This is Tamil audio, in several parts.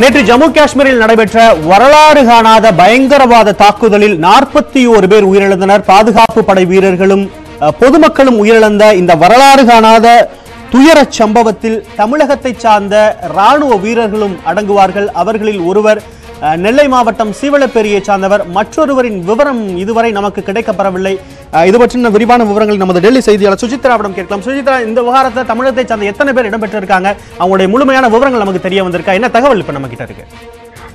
நேற்று ஜம்மு காஷ்மீரில் நடைபெற்ற வரலாறு காணாத பயங்கரவாத தாக்குதலில் நாற்பத்தி ஓரு பேர் உயிரிழந்தனர். பாதுகாப்பு படை வீரர்களும் பொதுமக்களும் உயிரிழந்த இந்த வரலாறு காணாத துயரச் சம்பவத்தில் தமிழகத்தைச் சார்ந்த ராணுவ வீரர்களும் அடங்குவார்கள். அவர்களில் ஒருவர் நெல்லை மாவட்டம் சீவளப்பேரியை சார்ந்தவர். மற்றொருவரின் விவரம் இதுவரை நமக்கு கிடைக்கப்பெறவில்லை. இது பற்றின விரிவான விவரங்கள் நமது டெல்லி செய்தியாளர் சுஜித்ராவிடம் கேட்கலாம். சுஜித்ரா இந்த விவகாரத்தை தமிழகத்தை சார்ந்த எத்தனை பேர் இடம்பெற்றிருக்காங்க? அவங்களுடைய முழுமையான விவரங்கள் நமக்கு தெரிய வந்திருக்கா? என்ன தகவல் இப்போ நம்ம கிட்ட இருக்கு?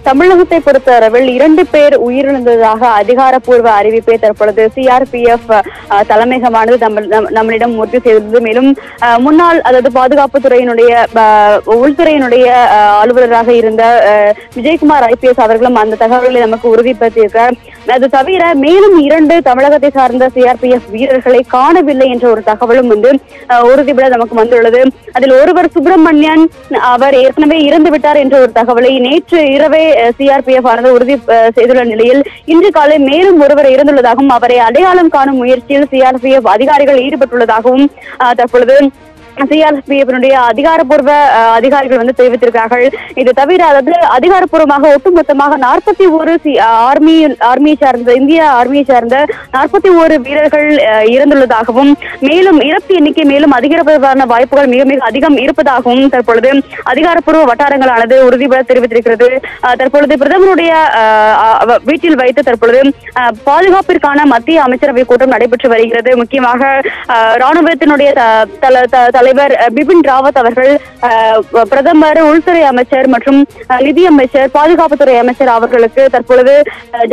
தமிழகத்தை பொறுத்தளவில் இரண்டு பேர் உயிரிழந்ததாக அதிகாரப்பூர்வ அறிவிப்பை தற்பொழுது சிஆர்பிஎஃப் தலைமையகமானது நம்மளிடம் நம்- உறுதி செய்துள்ளது. மேலும் அஹ், முன்னாள் அதாவது பாதுகாப்பு துறையினுடைய உள்துறையினுடைய அலுவலராக இருந்த விஜயகுமார் ஐபிஎஸ் அவர்களும் அந்த தகவல்களை நமக்கு உறுதிப்படுத்தியிருக்கிறார். அது தவிர மேலும் இரண்டு தமிழகத்தை சார்ந்த சிஆர்பிஎஃப் வீரர்களை காணவில்லை என்ற ஒரு தகவலும் வந்து உறுதிபட நமக்கு வந்துள்ளது. அதில் ஒருவர் சுப்பிரமணியன் அவர் ஏற்கனவே இறந்து விட்டார் என்ற ஒரு தகவலை நேற்று இரவே சிஆர்பிஎஃப் ஆனது உறுதி அஹ், செய்துள்ள நிலையில் இன்று காலை மேலும் ஒருவர் இறந்துள்ளதாகவும் அவரை அடையாளம் காணும் முயற்சியில் சிஆர்பிஎஃப் அதிகாரிகள் ஈடுபட்டுள்ளதாகவும் அஹ், தற்பொழுது சிஆர்பிஎஃபினுடைய அதிகாரப்பூர்வ அதிகாரிகள் வந்து தெரிவித்திருக்கிறார்கள். இது தவிர அதாவது அதிகாரப்பூர்வமாக ஒட்டுமொத்தமாக நாற்பத்தி ஒரு ஆர்மி ஆர்மியை சார்ந்த இந்திய ஆர்மியை சார்ந்த நாற்பத்தி ஒரு வீரர்கள் இறந்துள்ளதாகவும் மேலும் இறப்பு எண்ணிக்கை மேலும் அதிகரிப்பதற்கான வாய்ப்புகள் மிக மிக அதிகம் இருப்பதாகவும் தற்பொழுது அதிகாரப்பூர்வ வட்டாரங்களானது உறுதிபட தெரிவித்திருக்கிறது. அஹ், தற்பொழுது பிரதமருடைய அஹ், வீட்டில் வைத்து தற்பொழுது பாதுகாப்பிற்கான மத்திய அமைச்சரவை கூட்டம் நடைபெற்று வருகிறது. முக்கியமாக அஹ், ராணுவத்தினுடைய தல- த- தலைவர் பிபின் ராவத் அவர்கள் பிரதமர் உள்துறை அமைச்சர் மற்றும் நிதியமைச்சர் பாதுகாப்புத்துறை அமைச்சர் அவர்களுக்கு தற்பொழுது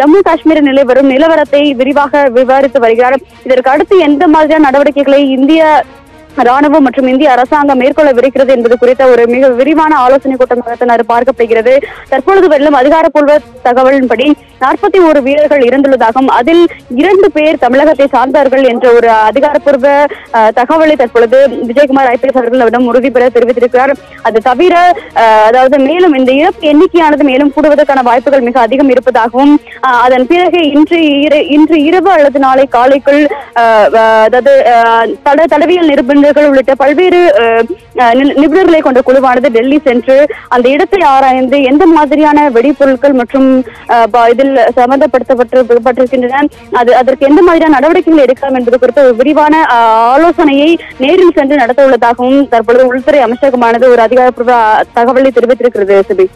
ஜம்மு காஷ்மீரில் நிலை வரும் நிலவரத்தை விரிவாக விவாதித்து வருகிறார். இதற்கு அடுத்து எந்த மாதிரியான நடவடிக்கைகளை இந்திய ராணுவம் மற்றும் இந்திய அரசாங்கம் மேற்கொள்ளவிருக்கிறது என்பது குறித்த ஒரு மிக விரிவான ஆலோசனை கூட்டம் நடத்தினார் பார்க்கப்படுகிறது. தற்பொழுது வெல்லும் அதிகாரப்பூர்வ தகவலின்படி நாற்பத்தி ஒரு வீரர்கள் இறந்துள்ளதாகவும் அதில் இரண்டு பேர் தமிழகத்தை சார்ந்தார்கள் என்ற ஒரு அதிகாரப்பூர்வ அஹ், தகவலை தற்பொழுது விஜயகுமார் ஐபிஎஸ் அவர்களிடம் உறுதிபெற தெரிவித்திருக்கிறார். அது தவிர அதாவது மேலும் இந்த இறப்பு எண்ணிக்கையானது மேலும் கூடுவதற்கான வாய்ப்புகள் மிக அதிகம் இருப்பதாகவும் அதன் பிறகு இன்று இன்று இரவு அல்லது நாளை காலைக்குள் அஹ், அதாவது தட தடவியல் நிபுணர்கள் உள்ளிட்ட பல்வேறு அஹ், அஹ், நி- நிபுணர்களை கொண்ட குழுவானது டெல்லி சென்று அந்த இடத்தை ஆராய்ந்து எந்த மாதிரியான வெடிபொருட்கள் மற்றும் அஹ், இதில் சம்பந்தப்படுத்தப்பட்டு பட்டிருக்கின்றன அது அதற்கு எந்த மாதிரியான நடவடிக்கைகள் எடுக்கலாம் என்பது குறித்த ஒரு விரிவான ஆலோசனையை நேரில் சென்று நடத்த உள்ளதாகவும் தற்பொழுது உள்துறை அமைச்சகமானது ஒரு அதிகாரப்பூர்வ தகவலை தெரிவித்திருக்கிறது சிபி.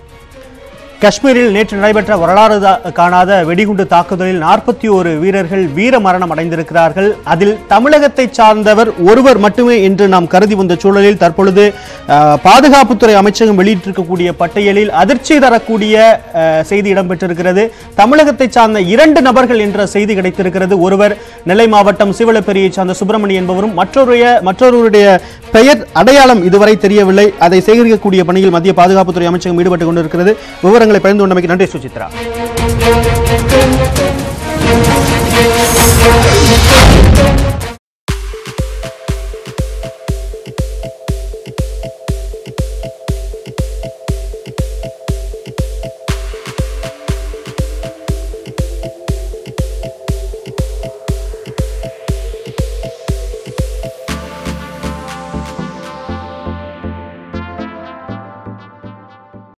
காஷ்மீரில் நேற்று நடைபெற்ற வரலாறு காணாத வெடிகுண்டு தாக்குதலில் நாற்பத்தி ஒரு வீரர்கள் வீர மரணம் அடைந்திருக்கிறார்கள். அதில் தமிழகத்தை சார்ந்தவர் ஒருவர் மட்டுமே என்று நாம் கருதி வந்த சூழலில் தற்பொழுது பாதுகாப்புத்துறை அமைச்சகம் வெளியிட்டிருக்கக்கூடிய பட்டியலில் அதிர்ச்சி தரக்கூடிய செய்தி இடம்பெற்றிருக்கிறது. தமிழகத்தை சார்ந்த இரண்டு நபர்கள் என்ற செய்தி கிடைத்திருக்கிறது. ஒருவர் நெல்லை மாவட்டம் சிவலப்பெரியை சார்ந்த சுப்பிரமணி என்பவரும் மற்றொருடைய மற்றொருவருடைய பெயர் அடையாளம் இதுவரை தெரியவில்லை. அதை சேகரிக்கக்கூடிய பணியில் மத்திய பாதுகாப்புத்துறை அமைச்சகம் ஈடுபட்டுக் கொண்டிருக்கிறது. விவரங்களை பகிர்ந்து கொண்டமைக்கு நன்றி சுசித்ரா.